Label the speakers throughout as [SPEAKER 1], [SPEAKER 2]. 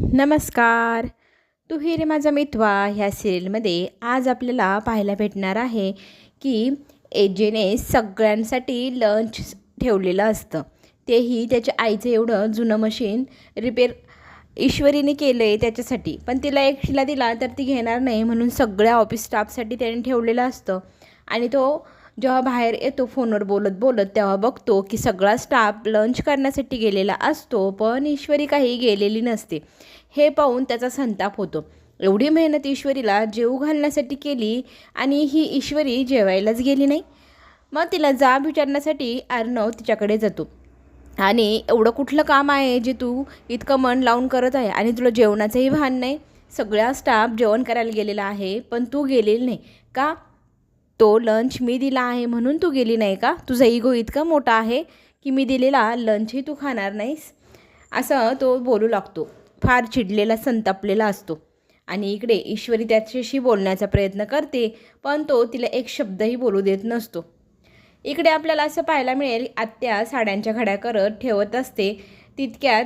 [SPEAKER 1] नमस्कार. तू हिरे रे माझा मितवा ह्या सिरियलमध्ये आज आपल्याला पाहायला भेटणार आहे की एजेने सगळ्यांसाठी लंच ठेवलेलं असतं. तेही त्याच्या आईचं एवढं जुनं मशीन रिपेअर ईश्वरीने केलं आहे त्याच्यासाठी. पण तिला एकटीला दिला तर ती घेणार नाही म्हणून सगळ्या ऑफिस स्टाफसाठी त्याने ठेवलेलं असतं. आणि तो जेव्हा बाहेर येतो फोनवर बोलत बोलत तेव्हा बघतो की सगळा स्टाफ लंच करण्यासाठी गेलेला असतो पण ईश्वरी काही गेलेली नसते. हे पाहून त्याचा संताप होतो. एवढी मेहनत ईश्वरीला जेऊ घालण्यासाठी केली आणि ही ईश्वरी जेवायलाच गेली नाही. मग तिला जाब विचारण्यासाठी अर्णव तिच्याकडे जातो. आणि एवढं कुठलं काम आहे जे तू इतकं मन लावून करत आहे आणि तुला जेवणाचंही भान नाही? सगळ्या स्टाफ जेवण करायला गेलेला आहे पण तू गेलेली नाही. का? तो लंच मी दिला आहे म्हणून तू गेली नाही का? तुझा इगो इतका मोठा आहे की मी दिलेला लंचही तू खाणार नाहीस. असं तो बोलू लागतो. फार चिडलेला संतापलेला असतो. आणि इकडे ईश्वरी त्याच्याशी बोलण्याचा प्रयत्न करते पण तो तिला एक शब्दही बोलू देत नसतो. इकडे आपल्याला असं पाहायला मिळेल आत्या साड्यांच्या घड्या करत ठेवत असते. तितक्यात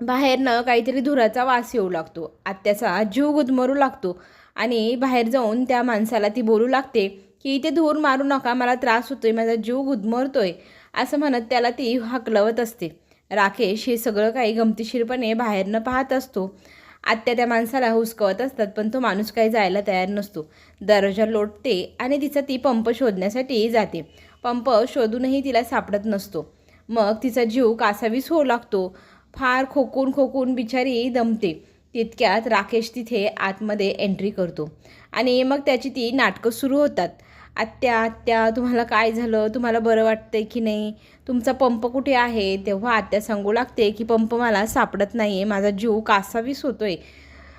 [SPEAKER 1] बाहेरनं काहीतरी धुराचा वास येऊ लागतो. आत्याचा जीव गुदमरू लागतो. आणि बाहेर जाऊन त्या माणसाला ती बोलू लागते की इथे धूर मारू नका मला त्रास होतोय माझा जीव गुदमरतोय असं म्हणत त्याला ती हकलवत असते. राकेश हे सगळं काही गमतीशीरपणे बाहेरनं पाहत असतो. आत्या त्या माणसाला हुसकवत असतात पण तो माणूस काही जायला तयार नसतो. दरवाजा लोटते आणि तिचा ती पंप शोधण्यासाठी जाते. पंप शोधूनही तिला सापडत नसतो. मग तिचा जीव कासावीस होऊ लागतो. फार खोकून खोकून बिचारी दमते. तितक्यात राकेश तिथे आतमध्ये एंट्री करतो. आणि मग त्याची ती नाटकं सुरू होतात. आत्या आत्या तुम्हाला काय झालं? तुम्हाला बरं वाटतंय की नाही? तुमचा पंप कुठे आहे? तेव्हा आत्या सांगू लागते की पंप मला सापडत नाही आहे माझा जीव कासावीस होतो आहे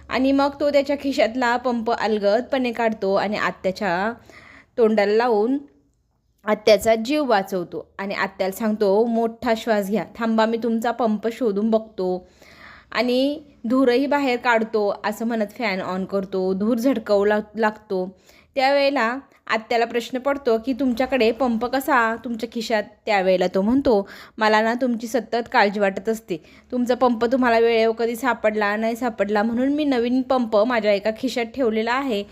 [SPEAKER 1] आणि मग तो त्याच्या खिशातला पंप अलगदपणे काढतो आणि आत्याच्या तोंडाला लावून आत्याचा जीव वाचवतो. आणि आत्याला सांगतो मोठा श्वास घ्या. थांबा मी तुमचा पंप शोधून बघतो. आणि धूरही बाहेर काढतो असं म्हणत फॅन ऑन करतो धूर झडकवू लाग लागतो. त्यावेळेला आत्याला प्रश्न पडतो की तुमच्याकडे पंप कसा? तुमच्या खिशात? त्यावेळेला तो म्हणतो मला ना तुमची सतत काळजी वाटत असते. तुमचा पंप तुम्हाला वेळेवर कधी सापडला नाही सापडला म्हणून मी नवीन पंप माझ्या एका खिशात ठेवलेला आहे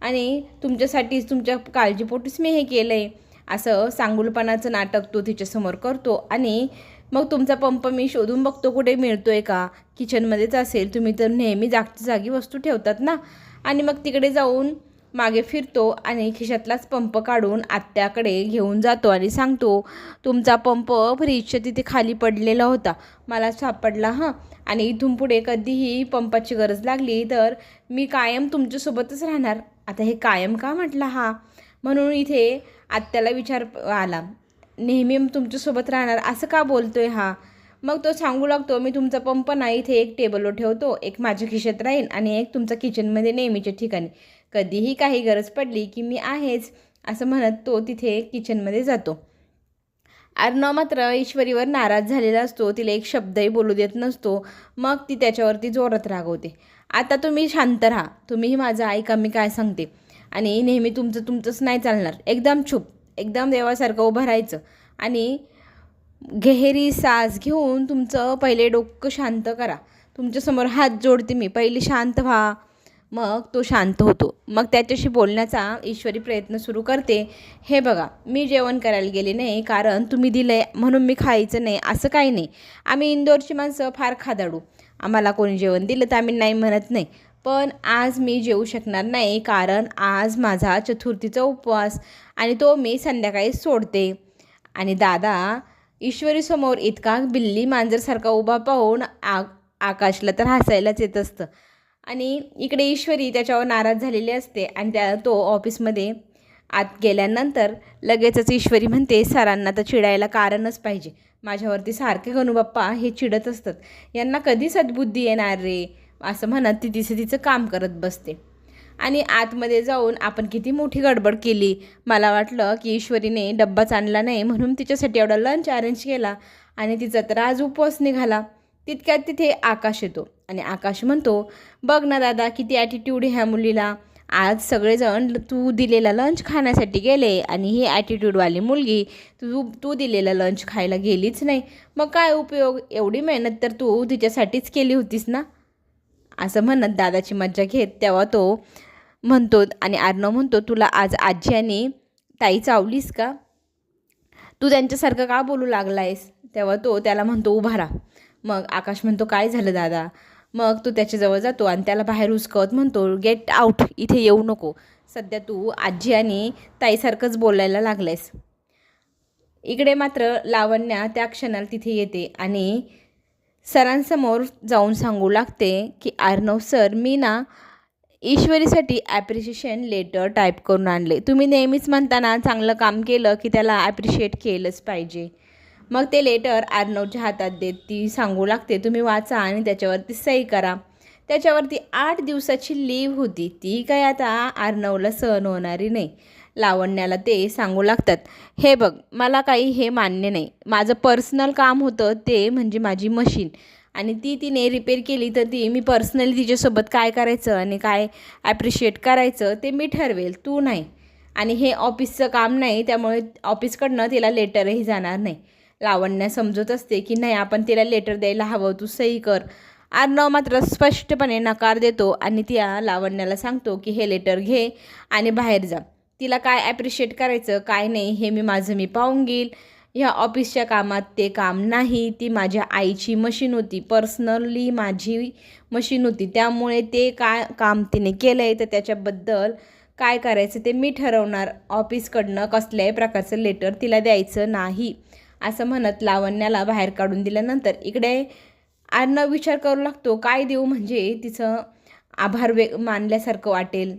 [SPEAKER 1] आणि तुमच्यासाठीच तुमच्या काळजीपोटीच मी हे केलं आहे असं सांगुलपणाचं नाटक तो तिच्यासमोर करतो आणि मग तुमचा पंप मी शोधून बघतो कुठे मिळतो आहे का? किचनमध्येच असेल तुम्ही तर नेहमी जागच्या जागी वस्तू ठेवतात ना? आणि मग तिकडे जाऊन मागे फिरतो आणि खिशातलाच पंप काढून आत्याकडे घेऊन जातो आणि सांगतो तुमचा पंप फ्रीजच्या तिथे खाली पडलेला होता. मला सापडला हां. आणि इथून पुढे कधीही पंपाची गरज लागली तर मी कायम तुमच्यासोबतच राहणार. आता हे कायम का म्हटलं हा? म्हणून इथे आत्याला विचार आला. नेहमी तुमच्यासोबत राहणार असं का बोलतोय हा? मग तो सांगू लागतो मी तुमचा पंप ना इथे एक टेबलवर ठेवतो एक माझ्या खिशात राहील आणि एक तुमचा किचनमध्ये नेहमीच्या ठिकाणी. कधीही काही गरज पडली की मी आहेच असं म्हणत तो तिथे किचनमध्ये जातो. अर्णव मात्र ईश्वरीवर नाराज झालेला असतो तिला एक शब्दही बोलू देत नसतो मग ती त्याच्यावरती जोरात रागवते. आता तुम्ही शांत राहा तुम्हीही माझं ऐका मी काय सांगते. आणि नेहमी तुमचं तुमचंच नाही चालणार. एकदम चूप. एकदम देवासारखं उभं राहायचं. आणि घेहेरी सास घेऊन तुमचं पहिले डोकं शांत करा. तुमच्यासमोर हात जोडते मी. पहिले शांत व्हा. मग तो शांत होतो. मग त्याच्याशी बोलण्याचा ईश्वरी प्रयत्न सुरू करते. हे बघा मी जेवण करायला गेले नाही कारण तुम्ही दिलं आहे म्हणून मी खायचं नाही असं काही नाही. आम्ही इंदोरची माणसं फार खादाडू. आम्हाला कोणी जेवण दिलं तर आम्ही नाही म्हणत नाही. पण आज मी जेवू शकणार नाही कारण आज माझा चतुर्थीचा उपवास आणि तो मी संध्याकाळी सोडते. आणि दादा ईश्वरीसमोर इतका बिल्ली मांजरसारखा उभा पाहून आ आकाशला तर हसायलाच येत असतं. आणि इकडे ईश्वरी त्याच्यावर नाराज झालेली असते आणि त्या तो ऑफिसमध्ये आत गेल्यानंतर लगेचच ईश्वरी म्हणते सरांना तर चिडायला कारणच पाहिजे. माझ्यावरती सारखे गणूबाप्पा हे चिडत असतात. यांना कधी सद्बुद्धी येणार रे? असं म्हणत ती तिचं तिचं काम करत बसते. आणि आतमध्ये जाऊन आपण किती मोठी गडबड केली. मला वाटलं की ईश्वरीने डब्बाच आणला नाही म्हणून तिच्यासाठी एवढा लंच अरेंज केला आणि तिचा तर आज उपवास निघाला. तितक्यात तिथे आकाश येतो आणि आकाश म्हणतो बघ ना दादा किती ॲटिट्यूड ह्या मुलीला. आज सगळेजण तू दिलेला लंच खाण्यासाठी गेले आणि ही ॲटिट्यूडवाली मुलगी तू तू दिलेला लंच खायला गेलीच नाही. मग काय उपयोग? एवढी मेहनत तर तू तिच्यासाठीच केली होतीस ना? असं म्हणत दादाची मज्जा घेत तेव्हा तो म्हणतो आणि आर्नव म्हणतो तुला आज आजी आणि ताई चावलीस का? तू त्यांच्यासारखं का बोलू लागला आहेस तेव्हा तो त्याला म्हणतो उभा राहा. मग आकाश म्हणतो काय झालं दादा? मग तो त्याच्याजवळ जातो आणि त्याला बाहेर उचकवत म्हणतो गेट आउट इथे येऊ नको. सध्या तू आजी आणि ताईसारखंच बोलायला लागलायस. इकडे मात्र लावण्या त्या क्षणाला तिथे येते आणि सरांसमोर जाऊन सांगू लागते की आर्नव सर मी ना ईश्वरीसाठी ॲप्रिशिएशन लेटर टाईप करून आणले. तुम्ही नेहमीच म्हणताना चांगलं काम केलं की त्याला ॲप्रिशिएट केलंच पाहिजे. मग ते लेटर आर्नवच्या हातात देत ती सांगू लागते. तुम्ही वाचा आणि त्याच्यावरती सही करा. त्याच्यावरती आठ दिवसाची लीव होती. ती काय आता आर्नवला सहन होणारी नाही. लावण्याला ते सांगू लागतात. हे बघ मला काही हे मान्य नाही. माझं पर्सनल काम होतं ते म्हणजे माझी मशीन आणि ती तिने रिपेअर केली तर ती मी पर्सनली तिच्यासोबत काय करायचं आणि काय ॲप्रिशिएट करायचं ते मी ठरवेल. तू नाही. आणि हे ऑफिसचं काम नाही त्यामुळे ऑफिसकडनं तिला लेटरही जाणार नाही. लावण्या समजत असते की नाही आपण तिला लेटर द्यायला हवं तू सही कर. आर्नव मात्र स्पष्टपणे नकार देतो आणि त्या लावण्याला सांगतो की हे लेटर घे आणि बाहेर जा. तिला काय ॲप्रिशिएट करायचं काय नाही हे मी माझं मी पाहून घेईल. ह्या ऑफिसच्या कामात ते काम नाही ती माझ्या आईची मशीन होती. पर्सनली माझी मशीन होती. त्यामुळे ते काय काम तिने केलं आहे तर त्याच्याबद्दल काय करायचं ते मी ठरवणार. ऑफिसकडनं कसल्याही प्रकारचं लेटर तिला द्यायचं नाही असं म्हणत लावण्याला बाहेर काढून दिल्यानंतर इकडे आर्नव विचार करू लागतो. काय देऊ म्हणजे तिचं आभार वे मानल्यासारखं वाटेल.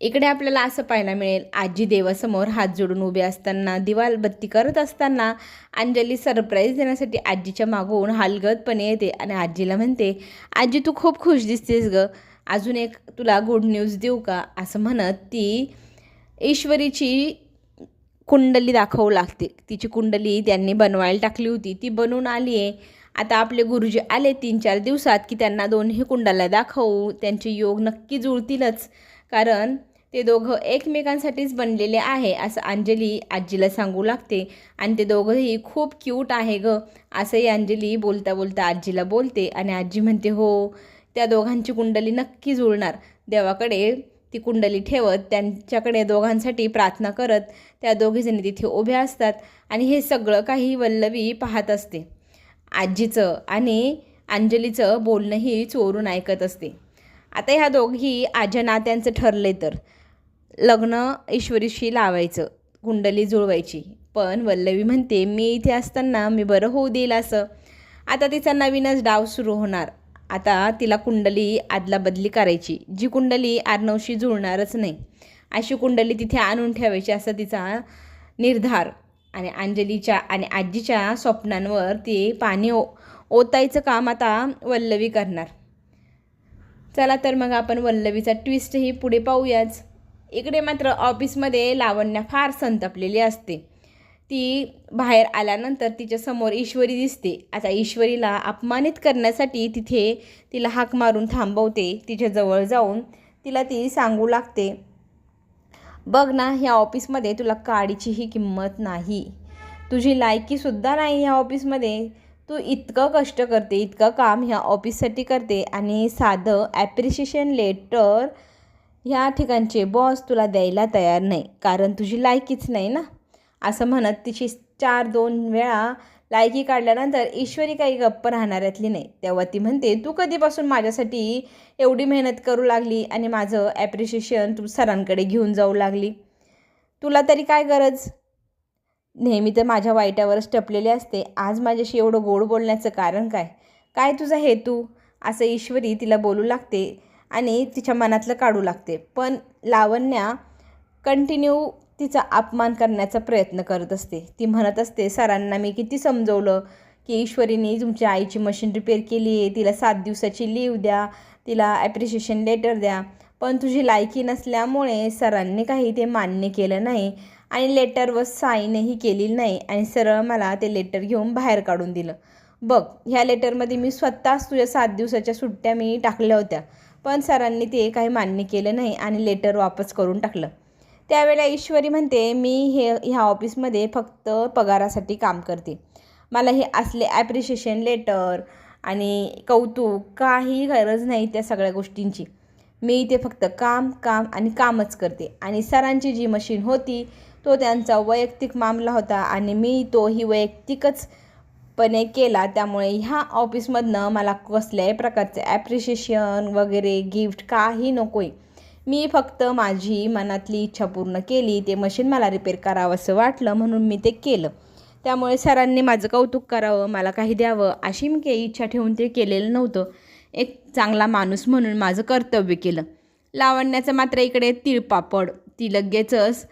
[SPEAKER 1] इकडे आपल्याला असं पाहायला मिळेल आजी देवासमोर हात जोडून उभे असताना दिवाल बत्ती करत असताना अंजली सरप्राईज देण्यासाठी आजीच्या मागून हालगतपणे येते आणि आजीला म्हणते आजी तू खूप खुश दिसतेस ग. अजून एक तुला गुड न्यूज देऊ का? असं म्हणत ती ईश्वरीची कुंडली दाखवू लागते. तिची कुंडली त्यांनी बनवायला टाकली होती. ती बनवून आली आहे. आता आपले गुरुजी आले तीन चार दिवसात की त्यांना दोन्ही कुंडाला दाखवू. त्यांचे योग नक्की जुळतीलच. कारण ते दोघं एकमेकांसाठीच बनलेले आहे असं अंजली आजीला सांगू लागते. आणि ते दोघंही खूप क्यूट आहे ग असंही अंजली बोलता बोलता आजीला बोलते आणि आजी म्हणते हो त्या दोघांची कुंडली नक्की जुळणार. देवाकडे ती कुंडली ठेवत त्यांच्याकडे दोघांसाठी प्रार्थना करत त्या दोघीजणी तिथे उभ्या असतात आणि हे सगळं काही वल्लवी पाहत असते. आजीचं आणि अंजलीचं बोलणंही चोरून ऐकत असते. आता ह्या दोघी आज्या नात्यांचं ठरले तर. लग्न ईश्वरीशी लावायचं कुंडली जुळवायची. पण वल्लवी म्हणते मी इथे असताना मी बरं होऊ देईल असं. आता तिचा नवीनच डाव सुरू होणार. आता तिला कुंडली आदलाबदली करायची. जी कुंडली आर्नवशी जुळणारच नाही. अशी कुंडली तिथे आणून ठेवायची असा तिचा निर्धार. आणि अंजलीच्या आणि आजीच्या स्वप्नांवर ती पाणी ओ ओतायचं काम आता वल्लवी करणार. चला तर मग आपण वल्लवीचा ट्विस्टही पुढे पाहूयाच. इकडे मात्र ऑफिसमध्ये लावण्या फार संतपलेली असते. ती बाहेर आल्यानंतर तिच्यासमोर ईश्वरी दिसते. आता ईश्वरीला अपमानित करण्यासाठी तिथे तिला हाक मारून थांबवते. तिच्याजवळ जाऊन तिला ती सांगू लागते बघ ना ह्या ऑफिसमध्ये तुला काडीचीही किंमत नाही. तुझी लायकीसुद्धा नाही ह्या ऑफिसमध्ये. तू इतकं कष्ट करते इतकं काम ह्या ऑफिससाठी करते आणि साधं ॲप्रिशिएशन लेटर ह्या ठिकाणचे बॉस तुला द्यायला तयार नाही. कारण तुझी लायकीच नाही ना? असं म्हणत तिची चार दोन वेळा लायकी काढल्यानंतर ईश्वरी काही गप्प राहणाऱ्यातली नाही. तेव्हा ती म्हणते तू कधीपासून माझ्यासाठी एवढी मेहनत करू लागली आणि माझं ॲप्रिशिएशन तू सरांकडे घेऊन जाऊ लागली? तुला तरी काय गरज? नेहमी तर माझ्या वाईटावरच टपलेले असते. आज माझ्याशी एवढं गोड बोलण्याचं कारण काय? काय तुझा हेतू? असं ईश्वरी तिला बोलू लागते. आणि तिच्या मनातलं काढू लागते. पण लावण्या कंटिन्यू तिचा अपमान करण्याचा प्रयत्न करत असते. ती म्हणत असते सरांना मी किती समजवलं की ईश्वरीने तुमच्या आईची मशीन रिपेअर केली आहे. तिला सात दिवसाची लीव द्या. तिला ॲप्रिशिएशन लेटर द्या. पण तुझी लायकी नसल्यामुळे सरांनी काही ते मान्य केलं नाही आणि लेटरवर साईनही केली नाही आणि सरळ मला ते लेटर घेऊन बाहेर काढून दिलं. बघ ह्या लेटरमध्ये मी स्वतःच तुझ्या सात दिवसाच्या सुट्ट्या मी टाकल्या होत्या. पण सरांनी ते काही मान्य केलं नाही आणि लेटर वापस करून टाकलं. त्यावेळेला ईश्वरी म्हणते मी हे ह्या ऑफिसमध्ये फक्त पगारासाठी काम करते. मला हे असले ॲप्रिशिएशन लेटर आणि कौतुक काही गरज नाही त्या सगळ्या गोष्टींची. मी इथे फक्त काम काम आणि कामच करते आणि सरांची जी मशीन होती तो त्यांचा वैयक्तिक मामला होता आणि मी तोही वैयक्तिकच पणे केला. त्यामुळे ह्या ऑफिसमधनं मला कसल्याही प्रकारचे ॲप्रिशिएशन वगैरे गिफ्ट काही नको आहे मी फक्त माझी मनातली इच्छा पूर्ण केली. ते मशीन मला रिपेअर करावं असं वाटलं म्हणून मी ते केलं. त्यामुळे सरांनी माझं कौतुक करावं मला काही द्यावं अशी मी काही इच्छा ठेवून ते केलेलं नव्हतं. एक चांगला माणूस म्हणून माझं कर्तव्य केलं. लावण्याचं मात्र इकडे तिळपापड ती लगेचच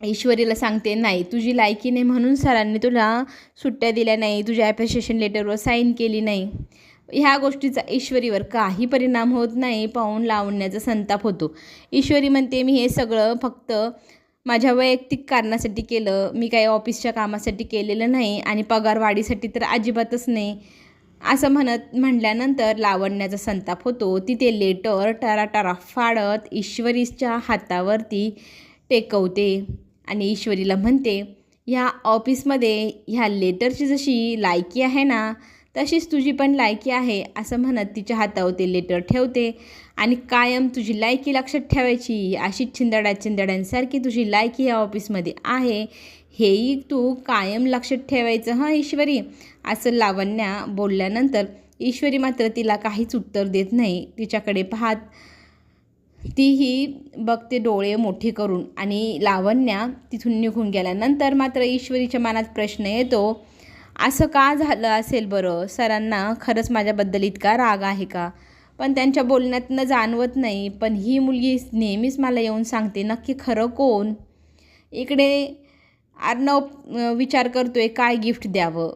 [SPEAKER 1] ईश्वरीला सांगते नाही तुझी लायकी नाही म्हणून सरांनी तुला सुट्ट्या दिल्या नाही तुझ्या ॲप्रिशिएशन लेटरवर साईन केली नाही. ह्या गोष्टीचा ईश्वरीवर काही परिणाम होत नाही पाहून लावण्याचा संताप होतो. ईश्वरी म्हणते मी हे सगळं फक्त माझ्या वैयक्तिक कारणासाठी केलं. मी काही ऑफिसच्या कामासाठी केलेलं नाही आणि पगारवाढीसाठी तर अजिबातच नाही. असं म्हणत म्हटल्यानंतर लावण्याचा संताप होतो. तिथे लेटर टराटरा फाडत ईश्वरीच्या हातावरती टेकवते. आणि ईश्वरीला म्हणते ह्या ऑफिसमध्ये ह्या लेटरची जशी लायकी आहे ना तशीच तुझी पण लायकी आहे असं म्हणत तिच्या हातावर ते लेटर ठेवते. आणि कायम तुझी लायकी लक्षात ठेवायची अशी छिंदडा चिंदड्यांसारखी तुझी लायकी या ऑफिसमध्ये आहे हेही तू कायम लक्षात ठेवायचं हां ईश्वरी? असं लावण्या बोलल्यानंतर ईश्वरी मात्र तिला काहीच उत्तर देत नाही. तिच्याकडे पाहत तीही बघते डोळे मोठे करून आणि लावण्या तिथून निघून गेल्यानंतर मात्र ईश्वरीच्या मनात प्रश्न येतो असं का झालं असेल बरं? सरांना खरंच माझ्याबद्दल इतका राग आहे का? पण त्यांच्या बोलण्यातनं जाणवत नाही. पण ही मुलगी नेहमीच मला येऊन सांगते नक्की खरं कोण? इकडे अर्णव विचार करतो आहे काय गिफ्ट द्यावं?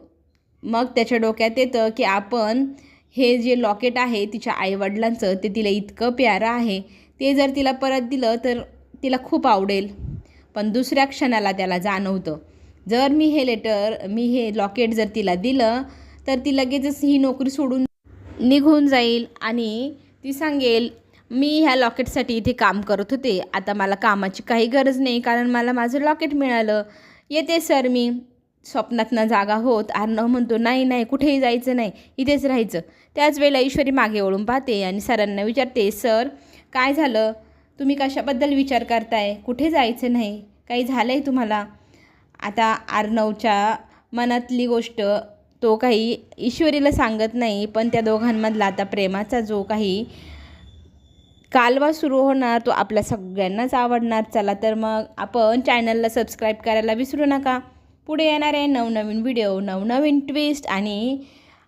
[SPEAKER 1] मग त्याच्या डोक्यात येतं की आपण हे जे लॉकेट आहे तिच्या आईवडिलांचं ते तिला इतकं प्यारं आहे. ते जर तिला परत दिलं तर तिला खूप आवडेल. पण दुसऱ्या क्षणाला त्याला जाणवतं. जर मी हे लेटर मी हे लॉकेट जर तिला दिलं तर ती लगेचच ही नोकरी सोडून निघून जाईल आणि ती सांगेल मी ह्या लॉकेटसाठी इथे काम करत होते. आता मला कामाची काही गरज नाही कारण मला माझं लॉकेट मिळालं. येते सर मी. स्वप्नातनं जागा होत. अर्णव म्हणतो नाही नाही कुठेही जायचं नाही. इथेच राहायचं. त्याच वेळेला ईश्वरी मागे ओळून पाहते आणि सरांना विचारते सर काय झालं? तुम्ही कशाबद्दल विचार करताय? कुठे जायचं नाही? काही झालं आहे तुम्हाला? आता आर्नवच्या मनातली गोष्ट तो काही ईश्वरीला सांगत नाही पण त्या दोघांमधला आता प्रेमाचा जो काही कालवा सुरू होणार तो आपल्या सगळ्यांनाच आवडणार. चला तर मग आपण चॅनलला सबस्क्राईब करायला विसरू नका. पुढे येणार आहे नवनवीन व्हिडिओ नवनवीन ट्विस्ट आणि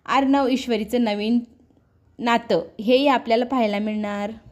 [SPEAKER 1] आर्नव ईश्वरीचं नवीन नातं. हेही आपल्याला पाहायला मिळणार.